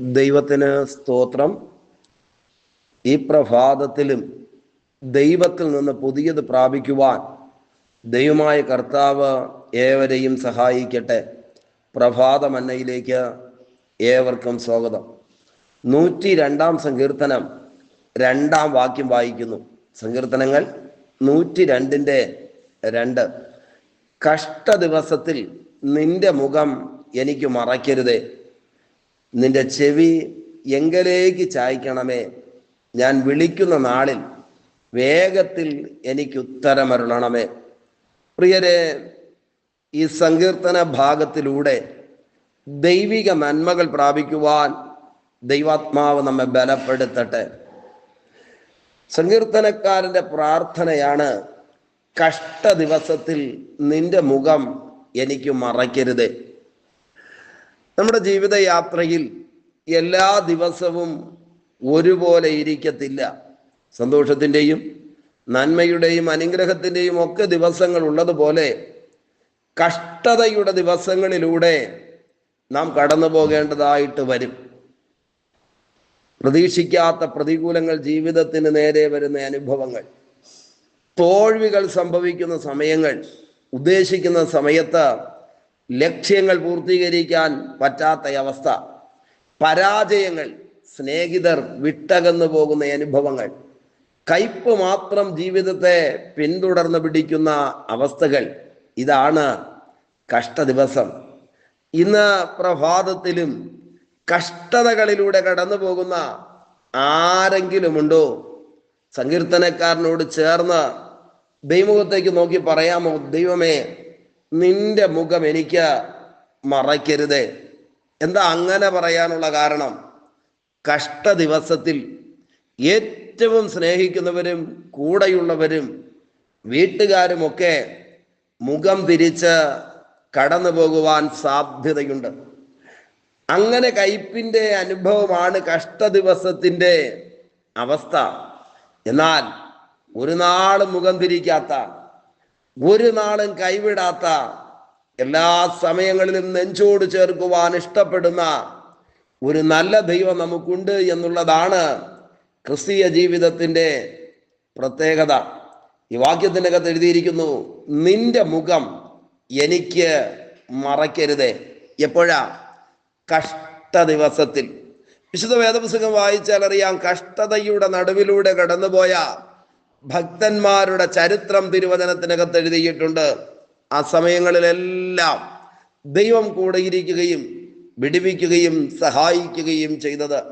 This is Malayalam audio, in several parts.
ദൈവത്തിന് സ്തോത്രം. ഈ പ്രഭാതത്തിലും ദൈവത്തിൽ നിന്ന് പുതിയത് പ്രാപിക്കുവാൻ ദൈവമായ കർത്താവ് ഏവരെയും സഹായിക്കട്ടെ. പ്രഭാത മന്നയിലേക്ക് ഏവർക്കും സ്വാഗതം. നൂറ്റി രണ്ടാം സങ്കീർത്തനം രണ്ടാം വാക്യം വായിക്കുന്നു. സങ്കീർത്തനങ്ങൾ നൂറ്റി രണ്ടിന്റെ രണ്ട്. കഷ്ട ദിവസത്തിൽ നിന്റെ മുഖം എനിക്ക് മറയ്ക്കരുതേ. നിന്റെ ചെവി എങ്കലേക്ക് ചായ്ക്കണമേ. ഞാൻ വിളിക്കുന്ന നാളിൽ വേഗത്തിൽ എനിക്ക് ഉത്തരമരുളണമേ. പ്രിയരെ ഈ സങ്കീർത്തന ഭാഗത്തിലൂടെ ദൈവിക നന്മകൾ പ്രാപിക്കുവാൻ ദൈവാത്മാവ് നമ്മെ ബലപ്പെടുത്തട്ടെ. സങ്കീർത്തനക്കാരന്റെ പ്രാർത്ഥനയാണ് കഷ്ട ദിവസത്തിൽ നിന്റെ മുഖം എനിക്ക് മറയ്ക്കരുതേ. നമ്മുടെ ജീവിതയാത്രയിൽ എല്ലാ ദിവസവും ഒരുപോലെ ഇരിക്കത്തില്ല. സന്തോഷത്തിന്റെയും നന്മയുടെയും അനുഗ്രഹത്തിന്റെയും ഒക്കെ ദിവസങ്ങൾ ഉള്ളതുപോലെ കഷ്ടതയുടെ ദിവസങ്ങളിലൂടെ നാം കടന്നു പോകേണ്ടതായിട്ട് വരും. പ്രതീക്ഷിക്കാത്ത പ്രതികൂലങ്ങൾ ജീവിതത്തിന് നേരെ വരുന്ന അനുഭവങ്ങൾ തോൽവികൾ സംഭവിക്കുന്ന സമയങ്ങൾ ഉദ്ദേശിക്കുന്ന സമയത്ത് ലക്ഷ്യങ്ങൾ പൂർത്തീകരിക്കാൻ പറ്റാത്ത അവസ്ഥ. പരാജയങ്ങൾ സ്നേഹിതർ വിട്ടകന്നു പോകുന്ന അനുഭവങ്ങൾ കയ്പ് മാത്രം ജീവിതത്തെ പിന്തുടർന്ന് പിടിക്കുന്ന അവസ്ഥകൾ ഇതാണ് കഷ്ടദിവസം. ഇന്ന് പ്രഭാതത്തിലും കഷ്ടതകളിലൂടെ കടന്നു പോകുന്ന ആരെങ്കിലുമുണ്ടോ? സങ്കീർത്തനക്കാരനോട് ചേർന്ന് ദൈവമുഖത്തേക്ക് നോക്കി പറയാമോ? ദൈവമേ നിന്റെ മുഖം എനിക്ക് മറയ്ക്കരുതേ. എന്താ അങ്ങനെ പറയാനുള്ള കാരണം? കഷ്ട ദിവസത്തിൽ ഏറ്റവും സ്നേഹിക്കുന്നവരും കൂടെയുള്ളവരും വീട്ടുകാരുമൊക്കെ മുഖം തിരിച്ച് കടന്നു പോകുവാൻ സാധ്യതയുണ്ട്. അങ്ങനെ കയ്പിന്റെ അനുഭവമാണ് കഷ്ട ദിവസത്തിന്റെ അവസ്ഥ. എന്നാൽ ഒരു നാളും മുഖം തിരിക്കാത്ത ഒരു നാളും കൈവിടാത്ത എല്ലാ സമയങ്ങളിലും നെഞ്ചോട് ചേർക്കുവാൻ ഇഷ്ടപ്പെടുന്ന ഒരു നല്ല ദൈവം നമുക്കുണ്ട് എന്നുള്ളതാണ് ക്രിസ്തീയ ജീവിതത്തിന്റെ പ്രത്യേകത. ഈ വാക്യത്തിന്റെ അകത്ത് എഴുതിയിരിക്കുന്നു നിന്റെ മുഖം എനിക്ക് മറയ്ക്കരുതേ. എപ്പോഴാ? കഷ്ട ദിവസത്തിൽ വിശുദ്ധ വേദപുസ്തകം വായിച്ചാൽ അറിയാം കഷ്ടതയുടെ നടുവിലൂടെ കടന്നുപോയ ഭക്തന്മാരുടെ ചരിത്രം തിരുവചനത്തിനകത്ത് എഴുതിയിട്ടുണ്ട്. ആ സമയങ്ങളിലെല്ലാം ദൈവം കൂടെയിരിക്കുകയും വിടിവിക്കുകയും സഹായിക്കുകയും ചെയ്തത്.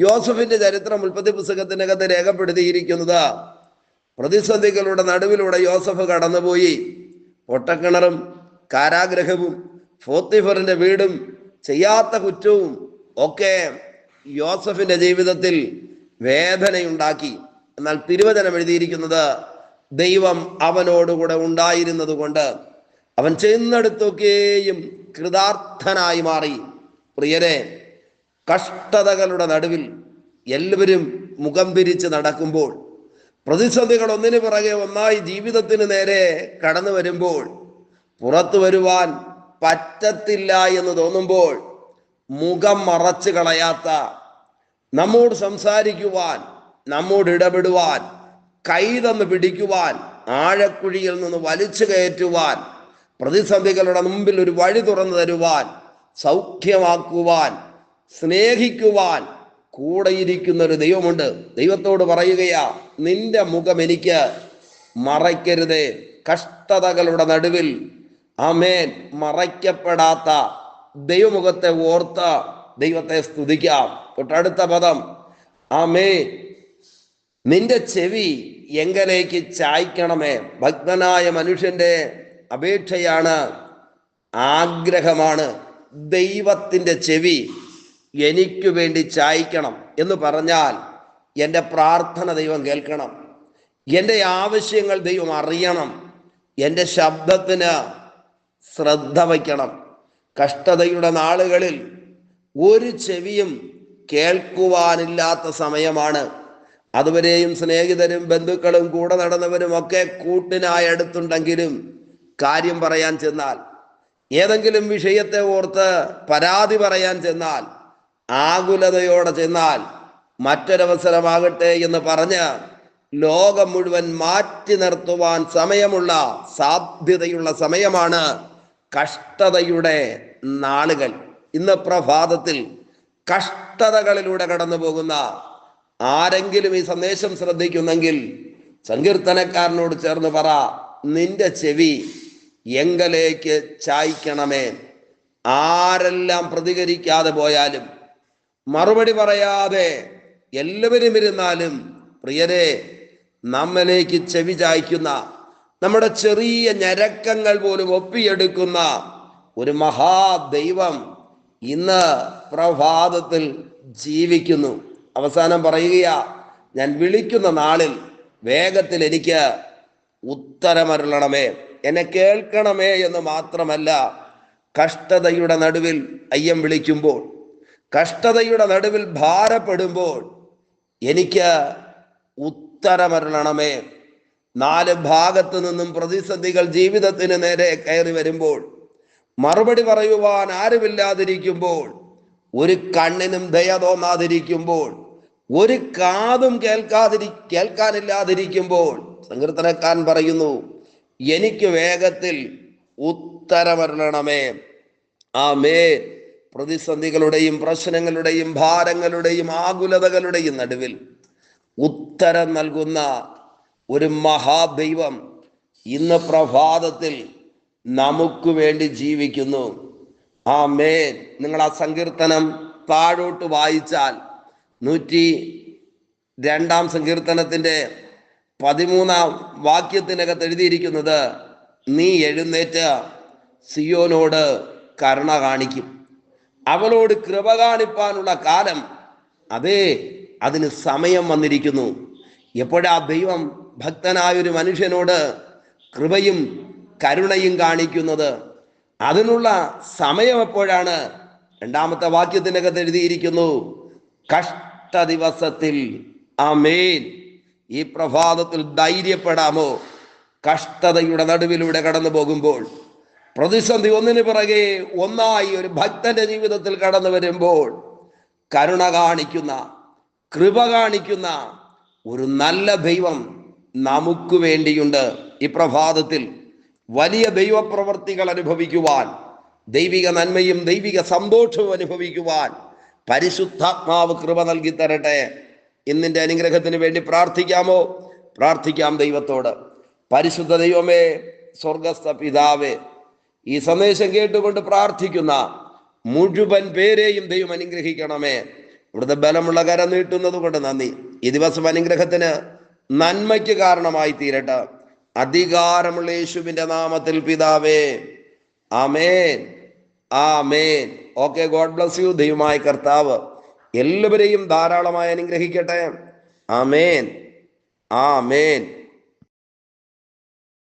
യോസഫിന്റെ ചരിത്രം ഉൽപ്പത്തി പുസ്തകത്തിനകത്ത് രേഖപ്പെടുത്തിയിരിക്കുന്നത് പ്രതിസന്ധികളുടെ നടുവിലൂടെ യോസഫ് കടന്നുപോയി. പൊട്ടക്കിണറും കാരാഗ്രഹവും ഫോത്തിഫറിന്റെ വീടും ചെയ്യാത്ത കുറ്റവും ഒക്കെ യോസഫിന്റെ ജീവിതത്തിൽ വേദനയുണ്ടാക്കി. എന്നാൽ തിരുവചനം എഴുതിയിരിക്കുന്നത് ദൈവം അവനോടുകൂടെ ഉണ്ടായിരുന്നത് കൊണ്ട് അവൻ ചെന്നെടുത്തൊക്കെയും കൃതാർത്ഥനായി മാറി. പ്രിയരെ കഷ്ടതകളുടെ നടുവിൽ എല്ലാവരും മുഖം തിരിച്ച് നടക്കുമ്പോൾ പ്രതിസന്ധികൾ ഒന്നിനു പിറകെ ഒന്നായി ജീവിതത്തിന് നേരെ കടന്നു വരുമ്പോൾ പുറത്തു വരുവാൻ പറ്റത്തില്ല എന്ന് തോന്നുമ്പോൾ മുഖം മറച്ചു കളയാത്ത നമ്മോട് സംസാരിക്കുവാൻ നമ്മോട് ഇടപെടുവാൻ കൈതന്ന് പിടിക്കുവാൻ ആഴക്കുഴിയിൽ നിന്ന് വലിച്ചു കയറ്റുവാൻ പ്രതിസന്ധികളുടെ മുമ്പിൽ ഒരു വഴി തുറന്നു തരുവാൻ സൗഖ്യമാക്കുവാൻ സ്നേഹിക്കുവാൻ കൂടെയിരിക്കുന്ന ഒരു ദൈവമുണ്ട്. ദൈവത്തോട് പറയുകയാ നിന്റെ മുഖം എനിക്ക് മറയ്ക്കരുതേ. കഷ്ടതകളുടെ നടുവിൽ അമേൻ മറയ്ക്കപ്പെടാത്ത ദൈവമുഖത്തെ ഓർത്ത് ദൈവത്തെ സ്തുതിക്കാം. തൊട്ടടുത്ത പദം ആമേ നിന്റെ ചെവി എങ്ങനേക്ക് ചായ്ക്കണമേ? ഭക്തനായ മനുഷ്യന്റെ അപേക്ഷയാണ് ആഗ്രഹമാണ്. ദൈവത്തിന്റെ ചെവി എനിക്ക് വേണ്ടി ചായ്ക്കണം എന്ന് പറഞ്ഞാൽ എന്റെ പ്രാർത്ഥന ദൈവം കേൾക്കണം. എന്റെ ആവശ്യങ്ങൾ ദൈവം അറിയണം. എന്റെ ശബ്ദത്തിന് ശ്രദ്ധ വയ്ക്കണം. കഷ്ടതയുടെ നാളുകളിൽ ഒരു ചെവിയും കേൾക്കുവാനില്ലാത്ത സമയമാണ്. അതുവരെയും സ്നേഹിതരും ബന്ധുക്കളും കൂടെ നടന്നവരും ഒക്കെ കൂട്ടിനായി അടുത്തുണ്ടെങ്കിലും കാര്യം പറയാൻ ചെന്നാൽ ഏതെങ്കിലും വിഷയത്തെ ഓർത്ത് പരാതി പറയാൻ ചെന്നാൽ ആകുലതയോടെ ചെന്നാൽ മറ്റൊരവസരമാകട്ടെ എന്ന് പറഞ്ഞ് ലോകം മുഴുവൻ മാറ്റി നിർത്തുവാൻ സമയമുള്ള സാധ്യതയുള്ള സമയമാണ് കഷ്ടതയുടെ നാളുകൾ. ഇന്ന് പ്രഭാതത്തിൽ കഷ്ടതകളിലൂടെ കടന്നു പോകുന്ന ആരെങ്കിലും ഈ സന്ദേശം ശ്രദ്ധിക്കുന്നെങ്കിൽ സങ്കീർത്തനക്കാരനോട് ചേർന്ന് പറ നിന്റെ ചെവി എങ്കലേക്ക് ചായ്ക്കണമേ. ആരെല്ലാം പ്രതികരിക്കാതെ പോയാലും മറുപടി പറയാതെ എല്ലാവരും ഇരുന്നാലും പ്രിയരെ നമ്മിലേക്ക് ചെവി ചായ്ക്കുന്ന നമ്മുടെ ചെറിയ ഞരക്കങ്ങൾ പോലും ഒപ്പിയെടുക്കുന്ന ഒരു മഹാദൈവം ഇന്ന് പ്രഭാതത്തിൽ ജീവിക്കുന്നു. അവസാനം പറയുകയാ ഞാൻ വിളിക്കുന്ന നാളിൽ വേഗത്തിൽ എനിക്ക് ഉത്തരമരുളണമേ. എന്നെ കേൾക്കണമേ എന്ന് മാത്രമല്ല കഷ്ടതയുടെ നടുവിൽ അയ്യം വിളിക്കുമ്പോൾ കഷ്ടതയുടെ നടുവിൽ ഭാരപ്പെടുമ്പോൾ എനിക്ക് ഉത്തരമരുളണമേ. നാല് ഭാഗത്തു നിന്നും പ്രതിസന്ധികൾ ജീവിതത്തിന് നേരെ കയറി വരുമ്പോൾ മറുപടി പറയുവാൻ ആരുമില്ലാതിരിക്കുമ്പോൾ ഒരു കണ്ണിനും ദയ തോന്നാതിരിക്കുമ്പോൾ ഒരു കാതും കേൾക്കാതിരി കേൾക്കാനില്ലാതിരിക്കുമ്പോൾ സങ്കീർത്തനക്കാരൻ പറയുന്നു എനിക്ക് വേഗത്തിൽ ഉത്തരമരണമേ ആ മേ പ്രതിസന്ധികളുടെയും പ്രശ്നങ്ങളുടെയും ഭാരങ്ങളുടെയും ആകുലതകളുടെയും നടുവിൽ ഉത്തരം നൽകുന്ന ഒരു മഹാദൈവം ഇന്ന് പ്രഭാതത്തിൽ നമുക്ക് വേണ്ടി ജീവിക്കുന്നു. ആ മേ നിങ്ങൾ ആ സങ്കീർത്തനം താഴോട്ട് വായിച്ചാൽ നൂറ്റി രണ്ടാം സങ്കീർത്തനത്തിന്റെ പതിമൂന്നാം വാക്യത്തിനകത്ത് എഴുതിയിരിക്കുന്നത് നീ എഴുന്നേറ്റ് സിയോനോട് കരുണ കാണിക്കും. അവളോട് കൃപ കാണിപ്പാനുള്ള കാലം അതെ അതിന് സമയം വന്നിരിക്കുന്നു. എപ്പോഴാ ദൈവം ഭക്തനായൊരു മനുഷ്യനോട് കൃപയും കരുണയും കാണിക്കുന്നത്? അതിനുള്ള സമയം എപ്പോഴാണ്? രണ്ടാമത്തെ വാക്യത്തിനകത്ത് എഴുതിയിരിക്കുന്നു കഷ്ട ദിവസത്തിൽ ആമേൻ. ഈ പ്രഭാതത്തിൽ ധൈര്യപ്പെടാമോ? കഷ്ടതയുടെ നടുവിലൂടെ കടന്നു പോകുമ്പോൾ പ്രതിസന്ധി ഒന്നിന് പിറകെ ഒന്നായി ഒരു ഭക്തന്റെ ജീവിതത്തിൽ കടന്നു വരുമ്പോൾ കരുണ കാണിക്കുന്ന കൃപ കാണിക്കുന്ന ഒരു നല്ല ദൈവം നമുക്ക് വേണ്ടിയുണ്ട് ഈ പ്രഭാതത്തിൽ. വലിയ ദൈവപ്രവർത്തികൾ അനുഭവിക്കുവാൻ ദൈവിക നന്മയും ദൈവിക സന്തോഷവും അനുഭവിക്കുവാൻ പരിശുദ്ധാത്മാവ് കൃപ നൽകി തരട്ടെ. ഇന്നിന്റെ അനുഗ്രഹത്തിന് വേണ്ടി പ്രാർത്ഥിക്കാമോ? പ്രാർത്ഥിക്കാം ദൈവത്തോട്. പരിശുദ്ധ ദൈവമേ സ്വർഗസ്ഥ പിതാവേ ഈ സന്ദേശം കേട്ടുകൊണ്ട് പ്രാർത്ഥിക്കുന്ന മുഴുവൻ പേരെയും ദൈവം അനുഗ്രഹിക്കണമേ. ഇവിടുത്തെ ബലമുള്ള കരം നീട്ടുന്നത് കൊണ്ട് നന്ദി. ഈ ദിവസം അനുഗ്രഹത്തിന് നന്മയ്ക്ക് കാരണമായി തീരട്ടെ. അധികാരമുള്ള യേശുവിന്റെ നാമത്തിൽ പിതാവേ ആമേൻ. ആമേൻ. ഓക്കെ ഗോഡ് ബ്ലസ് യു ദൈവമായ കർത്താവ്. എല്ലാവരെയും ധാരാളമായി അനുഗ്രഹിക്കട്ടെ. ആ ആമേൻ. ആമേൻ.